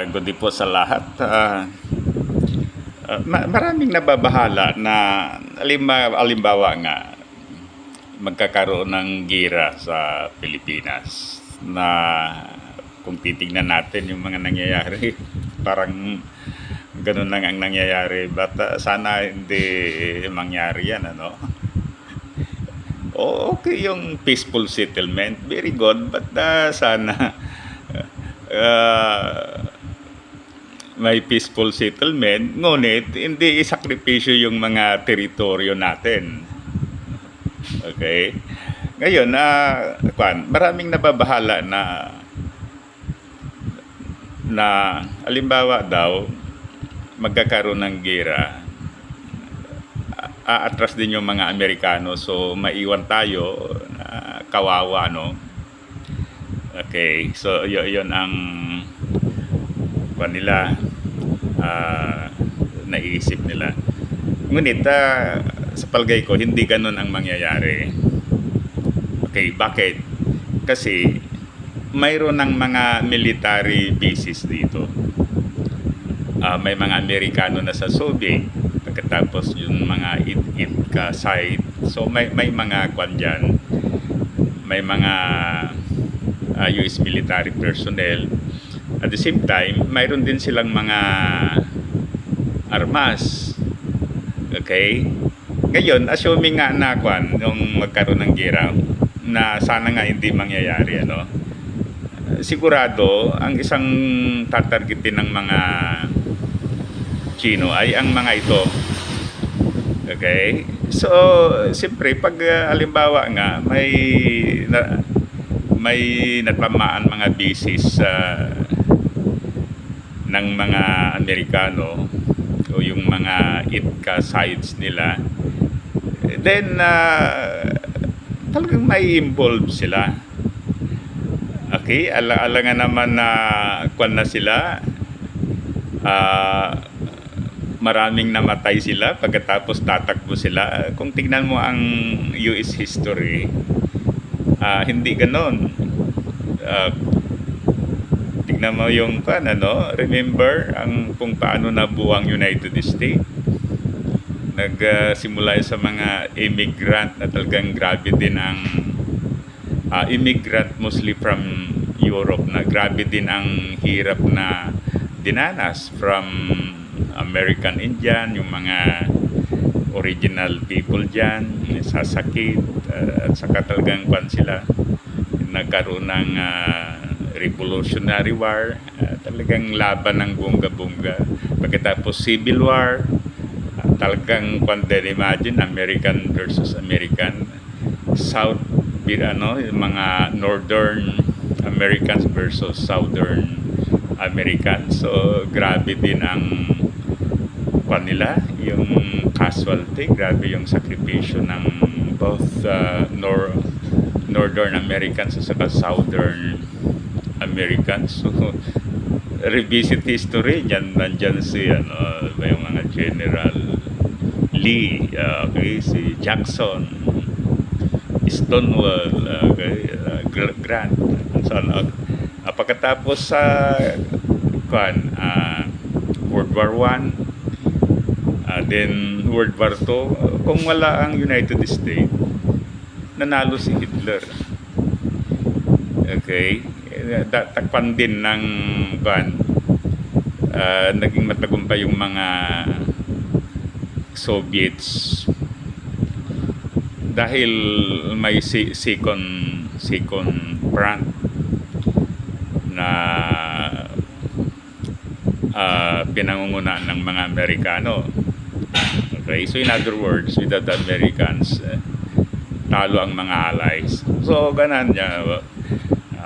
Good day po sa lahat. Ah, ah, ma- maraming nababahala na alimba, alimbawa nga magkakaroon ng gira sa Pilipinas na kung titingnan natin yung mga nangyayari parang ganun lang ang nangyayari but ah, sana hindi mangyari yan ano o okay yung peaceful settlement very good but ah, sana ah, may peaceful settlement, ngunit hindi isakripisyo yung mga teritoryo natin. Okay? Ngayon, na kwan, maraming nababahala na na alimbawa daw magkakaroon ng gera aatras din yung mga Amerikano so maiwan tayo na kawawa no okay so y- yun ang kwan nila ah, naiisip nila. Ngunit ah, sa palagay ko, hindi ganun ang mangyayari. Okay, bakit? Kasi mayroon ng mga military bases dito. Ah, may mga Amerikano na sa Soviet, pagkatapos yung mga it-it ka site. So may may mga kwan dyan, may mga ah, US military personnel at the same time, mayroon din silang mga armas. Okay? Ngayon, assuming nga na kwan, nung magkaroon ng gera, na sana nga hindi mangyayari, ano? Sigurado, ang isang tatargetin ng mga Chino ay ang mga ito. Okay? So, siyempre, pag uh, alimbawa nga, may na, may natamaan mga bases sa ng mga Amerikano o yung mga ITCA sites nila then uh, talagang may involve sila. Okay ala ala nga naman na kwan na sila ah, maraming namatay sila pagkatapos tatakbo sila. Kung tignan mo ang US history ah, hindi ganon. Ah, tignan mo yung kan ano remember ang kung paano nabuo ang United States. Nagsimula sa mga immigrant na talagang grabe din ang ah, immigrant mostly from Europe na grabe din ang hirap na dinanas from American Indian yung mga original people dyan sasakit ah, at saka talagang kwan sila nagkaroon ng ah, revolutionary war ah, talagang laban ng bongga-bongga pagkatapos civil war ah, talagang kwan din imagine American versus American. South ano mga northern Americans versus southern Americans. So grabe din ang kwan nila yung casualty grabe yung sakripisyo ng both uh, nor Northern Americans at saka Southern Americans. So, revisit history, dyan, nandyan si, ano, ba yung mga General Lee, uh, okay, si Jackson, Stonewall, uh, okay, uh, Gr- Grant, so, ano, uh, pagkatapos sa kwan, uh, World War One, uh, then World War Two, kung wala ang United States, nanalo si Hitler. Okay? Eh, Takpan din ng ban. ah, naging matagumpay yung mga Soviets dahil may si- second second front na ah, pinangungunahan ng mga Amerikano. Okay, so in other words, without the Americans, eh, talo ang mga allies. So, ganun niya.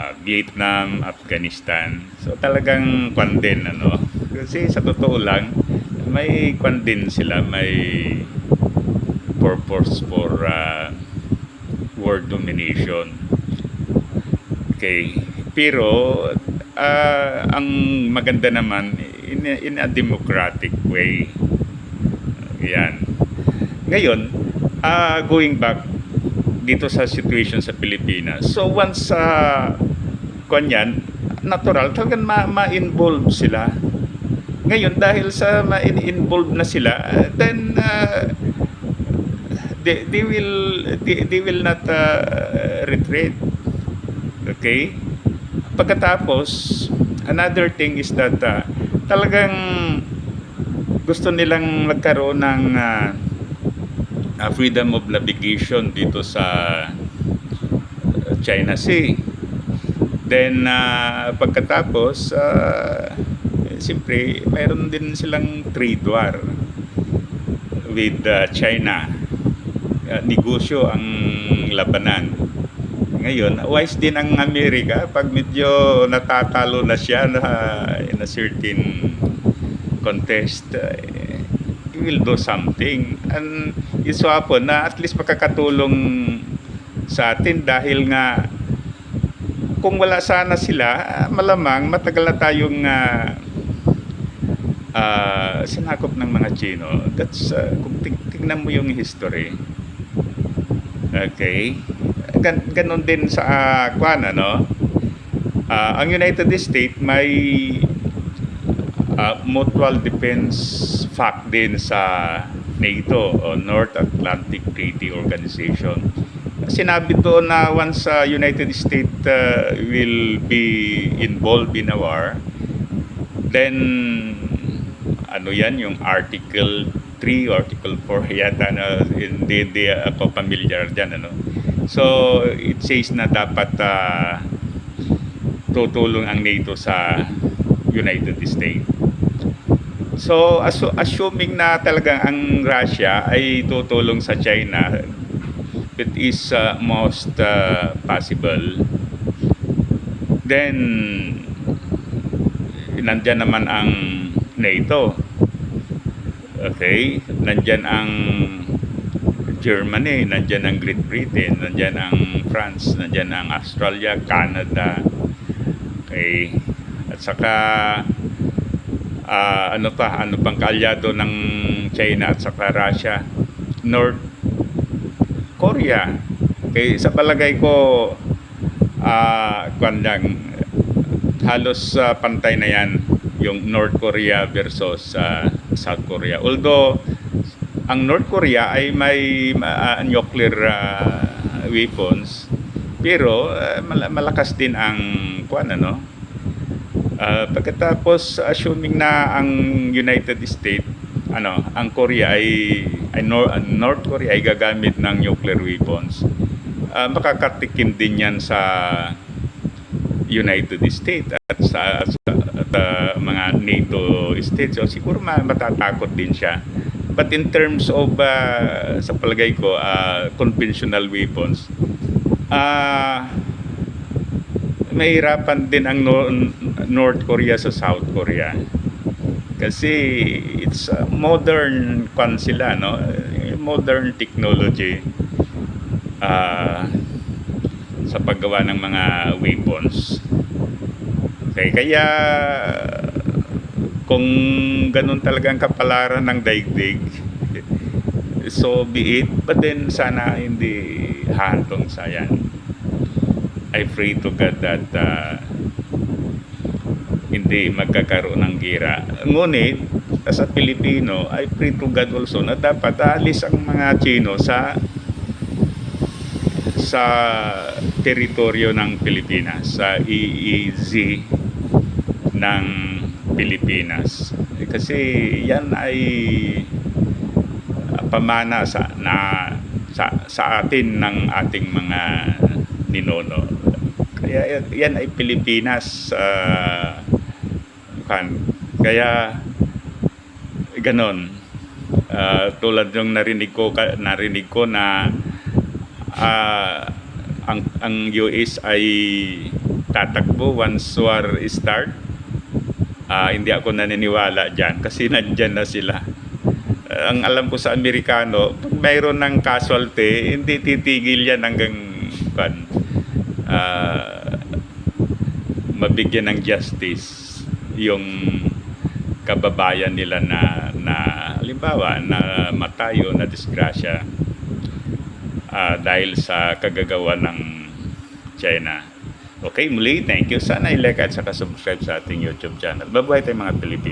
Ah, Vietnam, Afghanistan. So, talagang kwan din, ano. Kasi sa totoo lang, may kwan din sila, may purpose for ah, world domination. Okay. Pero, ah, ang maganda naman, in a, in a democratic way. Yan. Ngayon, ah, going back dito sa situation sa Pilipinas. So once uh, kanyan, natural, talagang ma- ma-involve sila. Ngayon, dahil sa ma-involve na sila, then uh, they, they will they, they will not uh, retreat. Okay? Pagkatapos, another thing is that uh, talagang gusto nilang magkaroon ng uh, uh, freedom of navigation dito sa China Sea. Then, uh, pagkatapos, uh, siyempre, mayroon din silang trade war with uh, China. Uh, negosyo ang labanan. Ngayon, wise din ang Amerika pag medyo natatalo na siya na in a certain contest, uh, he will do something. And it's hapon na at least makakatulong sa atin dahil nga kung wala sana sila, ah, malamang matagal na tayong ah, ah, sinakop ng mga Chino. That's, ah, kung ting- tingnan mo yung history. Okay? Gan ganon din sa uh, kwan, ano? Ah, ang United States may ah, mutual defense fact din sa NATO o North Atlantic Treaty Organization. Sinabi doon na once uh, United States uh, will be involved in a war, then ano yan yung Article 3 Article 4 yata na hindi, hindi ako familiar dyan ano. So it says na dapat uh, tutulong ang NATO sa United States. So assuming na talagang ang Russia ay tutulong sa China, it is uh, most uh, possible. Then nandyan naman ang NATO. Okay? Nandyan ang Germany, nandyan ang Great Britain, nandyan ang France, nandyan ang Australia, Canada. Okay? At saka ah, ano pa, ano pang kaalyado ng China at saka Russia, North Korea. Okay, sa palagay ko ah kwan lang, halos ah, pantay na yan yung North Korea versus ah, South Korea. Although ang North Korea ay may ah, nuclear ah, weapons pero mal- malakas din ang kwan ano Ah, pagkatapos assuming na ang United States ano ang Korea ay, ay North Korea ay gagamit ng nuclear weapons. Ah, makakatikim din yan sa United States at sa, sa at, ah, mga NATO states. So siguro ma- matatakot din siya. But in terms of ah, sa palagay ko ah, conventional weapons ah mahirapan din ang no- North Korea sa South Korea. Kasi it's a modern kwan sila, no? Eh, Modern technology ah, sa paggawa ng mga weapons. Okay, kaya kung ganun talaga ang kapalaran ng daigdig, so be it. But then sana hindi hantong sa yan. I pray to God that uh, hindi magkakaroon ng gira. Ngunit, sa Pilipino, I pray to God also na dapat alis ang mga Chino sa sa teritoryo ng Pilipinas, sa EEZ ng Pilipinas. Kasi yan ay uh, pamana sa na sa, sa atin ng ating mga ninono. Kaya yan- ay Pilipinas ah, kan. Kaya ganon. Ah, tulad yung narinig ko narinig ko na ah, ang ang US ay tatakbo once war start. Ah, hindi ako naniniwala diyan kasi nandiyan na sila. Ah, ang alam ko sa Amerikano, pag mayroon ng casualty, hindi titigil yan hanggang kan ah, mabigyan ng justice yung kababayan nila na na halimbawa na matayo na disgrasya ah, dahil sa kagagawa ng China. Okay, muli, thank you. Sana i-like at saka subscribe sa ating YouTube channel. Mabuhay tayong mga Pilipino.